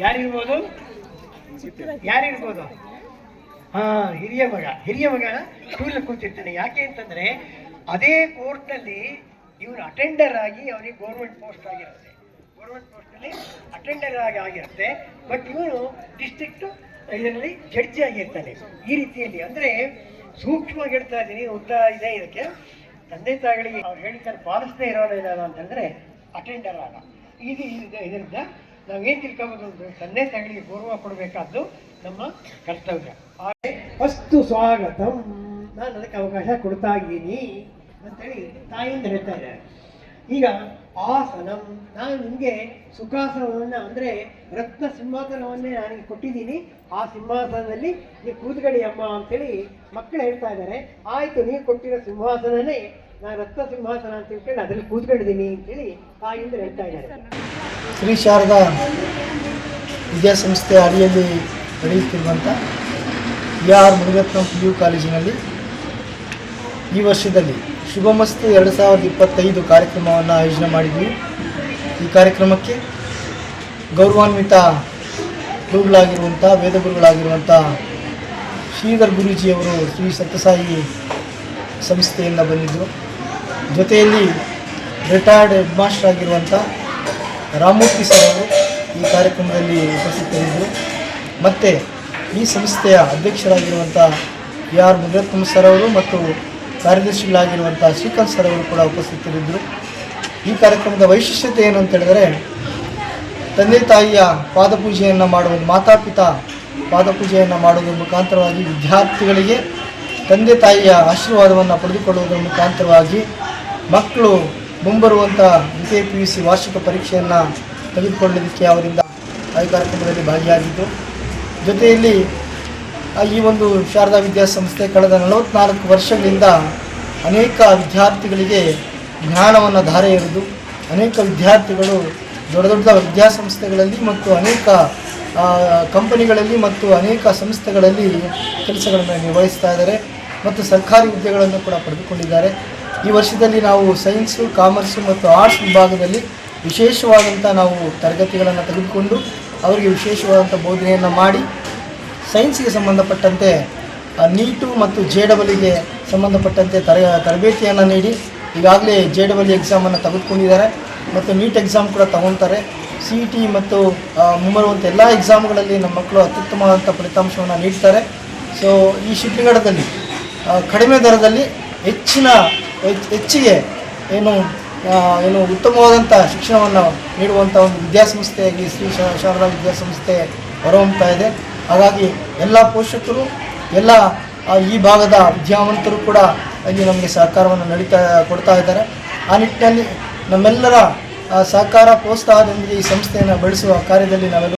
ಯಾರಿರ್ಬೋದು? ಯಾರಿರ್ಬೋದು? ಹಾ, ಹಿರಿಯ ಮಗ. ಹಿರಿಯ ಮಗ ಟೂಲ್ ಕೂತಿರ್ತಾನೆ. ಯಾಕೆ ಅಂತಂದ್ರೆ ಅದೇ ಕೋರ್ಟ್ನಲ್ಲಿ ಇವನು ಅಟೆಂಡರ್ ಆಗಿ ಅವನಿಗೆ ಗೌರ್ಮೆಂಟ್ ಪೋಸ್ಟ್ ಆಗಿರುತ್ತೆ. ಗೌರ್ಮೆಂಟ್ ಪೋಸ್ಟಲ್ಲಿ ಅಟೆಂಡರ್ ಆಗಿ ಆಗಿರುತ್ತೆ. ಬಟ್ ಇವನು ಡಿಸ್ಟ್ರಿಕ್ಟ್ ಇದರಲ್ಲಿ ಜಡ್ಜಿ ಆಗಿರ್ತಾನೆ. ಈ ರೀತಿಯಲ್ಲಿ ಅಂದ್ರೆ ಸೂಕ್ಷ್ಮವಾಗಿ ಹೇಳ್ತಾ ಇದ್ದೀನಿ ಉದ್ದ ಇದೆ ಇದಕ್ಕೆ. ತಂದೆ ತಾಯಿಗಳಿಗೆ ಅವ್ರು ಹೇಳಿದ್ದಾರೆ, ಪಾಲಿಸದೇ ಇರೋಲ್ಲ ಅಂತಂದ್ರೆ ಅಟೆಂಡರ್ ಆಗ. ಇದು- ಇದರಿಂದ ನಾವೇನು ತಿಳ್ಕೊಬೋದು ಅಂದ್ರೆ ತಂದೆ ತಾಯಿಗಳಿಗೆ ಗೌರವ ಕೊಡಬೇಕಾದ್ದು ನಮ್ಮ ಕರ್ತವ್ಯ. ಹಾಗೆ ಫಸ್ಟು ಸ್ವಾಗತಂ. ನಾನು ಅದಕ್ಕೆ ಅವಕಾಶ ಕೊಡ್ತಾ ಇದ್ದೀನಿ ಅಂತೇಳಿ ತಾಯಿಂದ ಹೇಳ್ತಾ ಇದ್ದಾರೆ. ಈಗ ಆಸನಂ. ನಾನು ನಿಮಗೆ ಸುಖಾಸನವನ್ನು ಅಂದರೆ ರತ್ನ ಸಿಂಹಾಸನವನ್ನೇ ನನಗೆ ಕೊಟ್ಟಿದ್ದೀನಿ. ಆ ಸಿಂಹಾಸನದಲ್ಲಿ ನೀವು ಕೂದ್ಗಡಿ ಅಮ್ಮ ಅಂತೇಳಿ ಮಕ್ಕಳು ಹೇಳ್ತಾ ಇದ್ದಾರೆ. ಆಯಿತು ನೀವು ಕೊಟ್ಟಿರೋ ಸಿಂಹಾಸನನೇ ನಾನು ರತ್ನ ಸಿಂಹಾಸನ ಅಂತ ತಿಳ್ಕೊಂಡು ಅದರಲ್ಲಿ ಕೂತ್ಕೊಂಡಿದ್ದೀನಿ ಅಂತೇಳಿ ತಾಯಿಂದ ಹೇಳ್ತಾ ಇದ್ದಾರೆ. ಶ್ರೀ ಶಾರದಾ ವಿದ್ಯಾಸಂಸ್ಥೆ ಅಡಿಯಲ್ಲಿ ನಡೆಯುತ್ತಿರುವಂಥ B R Munirathnam P U ಕಾಲೇಜಿನಲ್ಲಿ ಈ ವರ್ಷದಲ್ಲಿ ಶುಭಮಸ್ತು ಎರಡು ಸಾವಿರದ ಇಪ್ಪತ್ತೈದು ಕಾರ್ಯಕ್ರಮವನ್ನು ಆಯೋಜನೆ ಮಾಡಿದ್ವಿ. ಈ ಕಾರ್ಯಕ್ರಮಕ್ಕೆ ಗೌರವಾನ್ವಿತ ಗುರುಗಳಾಗಿರುವಂಥ ವೇದಗುರುಗಳಾಗಿರುವಂಥ ಶ್ರೀಧರ್ ಗುರೂಜಿಯವರು ಶ್ರೀ ಸತ್ಯಸಾಯಿ ಸಂಸ್ಥೆಯಿಂದ ಬಂದಿದ್ದರು. ಜೊತೆಯಲ್ಲಿ ರಿಟೈರ್ಡ್ ಹೆಡ್ ಮಾಸ್ಟರ್ ಆಗಿರುವಂಥ ರಾಮೂರ್ತಿ ಸರ್ ಅವರು ಈ ಕಾರ್ಯಕ್ರಮದಲ್ಲಿ ಉಪಸ್ಥಿತರಿದ್ದರು. ಮತ್ತು ಈ ಸಂಸ್ಥೆಯ ಅಧ್ಯಕ್ಷರಾಗಿರುವಂಥ ಬಿ ಆರ್ ಮುನಿರತ್ನಮ್ ಸರ್ ಅವರು ಮತ್ತು ಕಾರ್ಯದರ್ಶಿಗಳಾಗಿರುವಂಥ ಶ್ರೀಕಾಂತ್ ಸರ್ ಅವರು ಕೂಡ ಉಪಸ್ಥಿತರಿದ್ದರು. ಈ ಕಾರ್ಯಕ್ರಮದ ವೈಶಿಷ್ಟ್ಯತೆ ಏನು ಅಂತ ಹೇಳಿದ್ರೆ, ತಂದೆ ತಾಯಿಯ ಪಾದಪೂಜೆಯನ್ನು ಮಾಡುವ ಮಾತಾಪಿತ ಪಾದಪೂಜೆಯನ್ನು ಮಾಡುವುದರ ಮುಖಾಂತರವಾಗಿ ವಿದ್ಯಾರ್ಥಿಗಳಿಗೆ ತಂದೆ ತಾಯಿಯ ಆಶೀರ್ವಾದವನ್ನು ಪಡೆದುಕೊಳ್ಳುವುದರ ಮುಖಾಂತರವಾಗಿ ಮಕ್ಕಳು ಮುಂಬರುವಂಥ ದ್ವಿತೀಯ ಪಿ ಯು ಸಿ ವಾರ್ಷಿಕ ಪರೀಕ್ಷೆಯನ್ನು ತೆಗೆದುಕೊಳ್ಳೋದಕ್ಕೆ ಅವರಿಂದ ಆ ಕಾರ್ಯಕ್ರಮದಲ್ಲಿ ಭಾಗಿಯಾಗಿದ್ದು, ಜೊತೆಯಲ್ಲಿ ಈ ಒಂದು ಶಾರದಾ ವಿದ್ಯಾಸಂಸ್ಥೆ ಕಳೆದ ನಲವತ್ನಾಲ್ಕು ವರ್ಷಗಳಿಂದ ಅನೇಕ ವಿದ್ಯಾರ್ಥಿಗಳಿಗೆ ಜ್ಞಾನವನ್ನು ಧಾರೆ ಎರೆದು, ಅನೇಕ ವಿದ್ಯಾರ್ಥಿಗಳು ದೊಡ್ಡ ದೊಡ್ಡ ವಿದ್ಯಾಸಂಸ್ಥೆಗಳಲ್ಲಿ ಮತ್ತು ಅನೇಕ ಕಂಪನಿಗಳಲ್ಲಿ ಮತ್ತು ಅನೇಕ ಸಂಸ್ಥೆಗಳಲ್ಲಿ ಕೆಲಸಗಳನ್ನು ನಿರ್ವಹಿಸ್ತಾ ಇದ್ದಾರೆ ಮತ್ತು ಸರ್ಕಾರಿ ಹುದ್ದೆಗಳನ್ನು ಕೂಡ ಪಡೆದುಕೊಂಡಿದ್ದಾರೆ. ಈ ವರ್ಷದಲ್ಲಿ ನಾವು ಸೈನ್ಸು ಕಾಮರ್ಸು ಮತ್ತು ಆರ್ಟ್ಸ್ ವಿಭಾಗದಲ್ಲಿ ವಿಶೇಷವಾದಂಥ ನಾವು ತರಗತಿಗಳನ್ನು ತೆಗೆದುಕೊಂಡು ಅವರಿಗೆ ವಿಶೇಷವಾದಂಥ ಬೋಧನೆಯನ್ನು ಮಾಡಿ ಸೈನ್ಸಿಗೆ ಸಂಬಂಧಪಟ್ಟಂತೆ ನೀಟು ಮತ್ತು ಜೆ ಡಬಲಿಗೆ ಸಂಬಂಧಪಟ್ಟಂತೆ ತರ ತರಬೇತಿಯನ್ನು ನೀಡಿ, ಈಗಾಗಲೇ ಜೆ ಡಬಲ್ ಎಕ್ಸಾಮನ್ನು ತೆಗೆದುಕೊಂಡಿದ್ದಾರೆ ಮತ್ತು ನೀಟ್ ಎಕ್ಸಾಮ್ ಕೂಡ ತಗೊತಾರೆ. ಸಿ ಇ ಟಿ ಮತ್ತು ಮುಂಬರುವಂಥ ಎಲ್ಲ ಎಕ್ಸಾಮ್ಗಳಲ್ಲಿ ನಮ್ಮ ಮಕ್ಕಳು ಅತ್ಯುತ್ತಮವಾದಂಥ ಫಲಿತಾಂಶವನ್ನು ನೀಡ್ತಾರೆ. ಸೊ ಈ ಶಿಡ್ಲಘಟ್ಟದಲ್ಲಿ ಕಡಿಮೆ ದರದಲ್ಲಿ ಹೆಚ್ಚಿನ ಹೆಚ್- ಹೆಚ್ಚಿಗೆ ಏನು ಏನು ಉತ್ತಮವಾದಂಥ ಶಿಕ್ಷಣವನ್ನು ನೀಡುವಂಥ ಒಂದು ವಿದ್ಯಾಸಂಸ್ಥೆಯಾಗಿ ಶ್ರೀ ಶಾರದಾ ವಿದ್ಯಾಸಂಸ್ಥೆ ಹೊರಹೊಮ್ತಾ ಇದೆ. ಹಾಗಾಗಿ ಎಲ್ಲ ಪೋಷಕರು, ಎಲ್ಲ ಈ ಭಾಗದ ವಿದ್ಯಾವಂತರು ಕೂಡ ಇಲ್ಲಿ ನಮಗೆ ಸಹಕಾರವನ್ನು ನಡೀತಾ, ಕೊಡ್ತಾ ಇದ್ದಾರೆ. ಆ ನಿಟ್ಟಿನಲ್ಲಿ ನಮ್ಮೆಲ್ಲರ ಸಹಕಾರ ಪ್ರೋತ್ಸಾಹದೊಂದಿಗೆ ಈ ಸಂಸ್ಥೆಯನ್ನು ಬೆಳೆಸುವ ಕಾರ್ಯದಲ್ಲಿ ನಾವೆಲ್ಲ